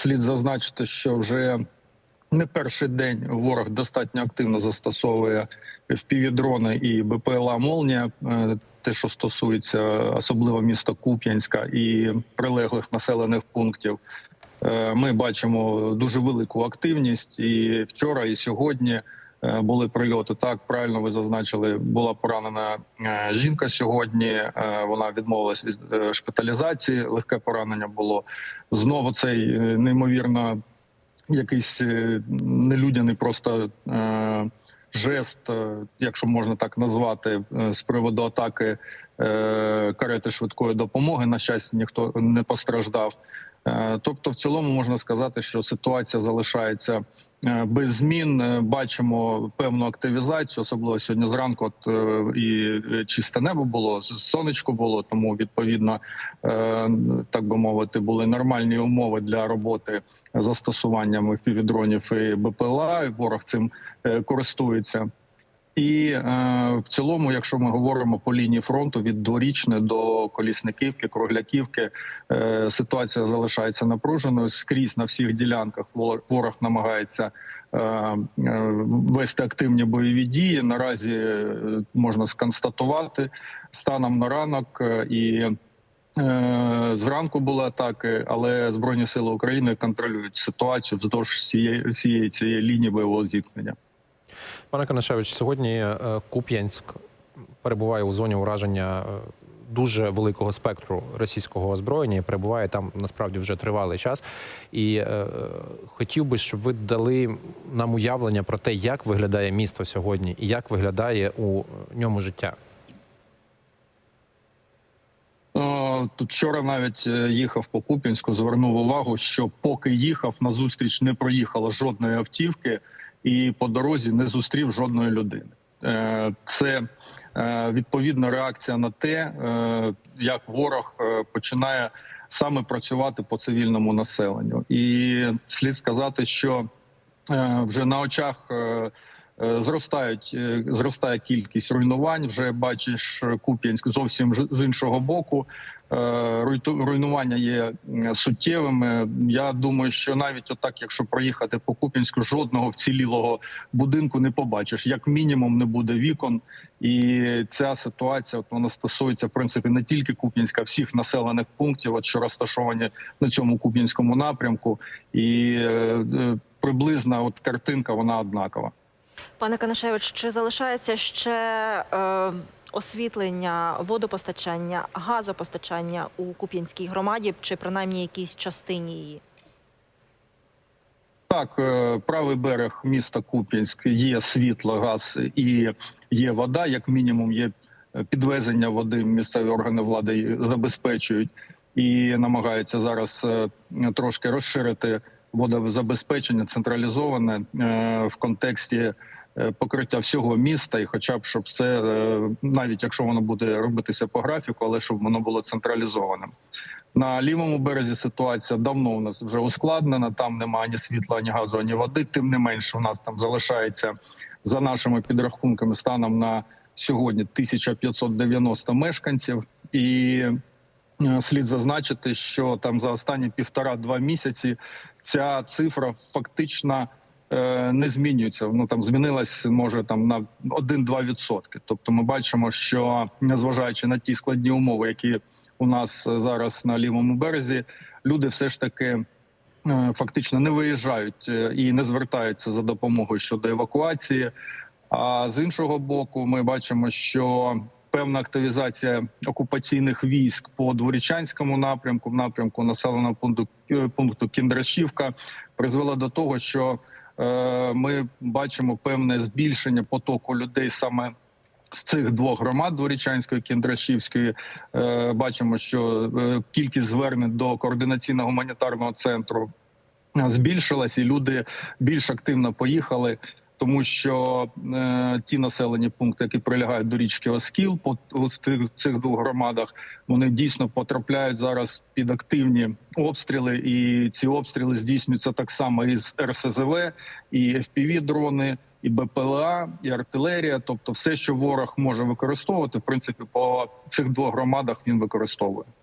слід зазначити, що вже не перший день ворог достатньо активно застосовує впівдрони і БПЛА Молнія. Е, Те, що стосується особливо міста Куп'янська і прилеглих населених пунктів, Е, ми бачимо дуже велику активність. І вчора, і сьогодні були прильоти. Так правильно ви зазначили, була поранена е, жінка сьогодні. Е, Вона відмовилась від е, шпиталізації. Легке поранення було знову цей е, неймовірно якийсь е, нелюдяний просто е, жест, е, якщо можна так назвати, е, з приводу атаки е, карети швидкої допомоги. На щастя, ніхто не постраждав. Е, Тобто, в цілому можна сказати, що ситуація залишається е, без змін. Е, Бачимо певну активізацію, особливо сьогодні зранку. От і чисте небо було, сонечко було, тому відповідно, так би мовити, були нормальні умови для роботи застосуванням півдронів і БПЛА. Ворог цим користується. І е, в цілому, якщо ми говоримо по лінії фронту від дворічної до колісниківки, кругляківки, е, ситуація залишається напруженою скрізь на всіх ділянках. Ворог, намагається е, е, вести активні бойові дії. Наразі е, можна сконстатувати станом на ранок е, і. Зранку були атаки, але збройні сили України контролюють ситуацію вздовж всієї цієї лінії бойового зіткнення. Пане Канашевич, сьогодні е, Куп'янськ перебуває у зоні ураження е, дуже великого спектру російського озброєння і перебуває там насправді вже тривалий час. І е, хотів би, щоб ви дали нам уявлення про те, як виглядає місто сьогодні і як виглядає у ньому життя. Е, Тут вчора навіть їхав по Куп'янську, звернув увагу, що поки їхав на зустріч, не проїхало жодної автівки, і по дорозі не зустрів жодної людини. Е, Це е, відповідна реакція на те, е, як ворог починає саме працювати по цивільному населенню, і слід сказати, що вже на очах. Е, Зростають е, зростає кількість руйнувань. Вже бачиш Куп'янськ зовсім з іншого боку. Е, Руйнування є суттєвими. Я думаю, що навіть отак, якщо проїхати по Куп'янську, жодного вцілілого будинку не побачиш. Як мінімум, не буде вікон. І ця ситуація от вона стосується в принципі не тільки Куп'янська, а всіх населених пунктів, от що розташовані на цьому Куп'янському напрямку, і приблизна от картинка вона однакова. Пане Канашевич, чи залишається ще е, освітлення, водопостачання, газопостачання у Куп'янській громаді, чи принаймні якійсь частині її? Так, е, правий берег міста Куп'янськ є світло, газ і є вода. Як мінімум, є е, підвезення води. Місцеві органи влади забезпечують і намагаються зараз е, трошки розширити водозабезпечення централізоване е, в контексті е, покриття всього міста, і хоча б щоб це е, навіть якщо воно буде робитися по графіку, але щоб воно було централізованим. На лівому березі ситуація давно у нас вже ускладнена. Там немає ні світла, ні газу, ні води. Тим не менше, у нас там залишається за нашими підрахунками станом на сьогодні 1590 мешканців, і слід зазначити, що там за останні півтора-два місяці ця цифра фактично е, не змінюється. Ну там змінилась може там на 1-2 відсотки. Тобто, ми бачимо, що незважаючи на ті складні умови, які у нас зараз на лівому березі, люди все ж таки. е, Фактично не виїжджають е, і не звертаються за допомогою щодо евакуації. А з іншого боку, ми бачимо, що певна активізація окупаційних військ по дворічанському напрямку, в напрямку населеного пункту е, пункту Кіндрашівка, призвела до того, що е, ми бачимо певне збільшення потоку людей саме. З цих двох громад Дворічанської Кіндрашівської е, бачимо, що е, кількість звернень до координаційного гуманітарного центру збільшилась, і люди більш активно поїхали тому що е, ті населені пункти, які прилягають до річки Оскіл, по в тих цих двох громадах, вони дійсно потрапляють зараз під активні обстріли, і ці обстріли здійснюються так само із РСЗВ, і fpv дрони і БПЛА, і артилерія. Тобто, все, що ворог може використовувати, в принципі, по цих двох громадах він використовує.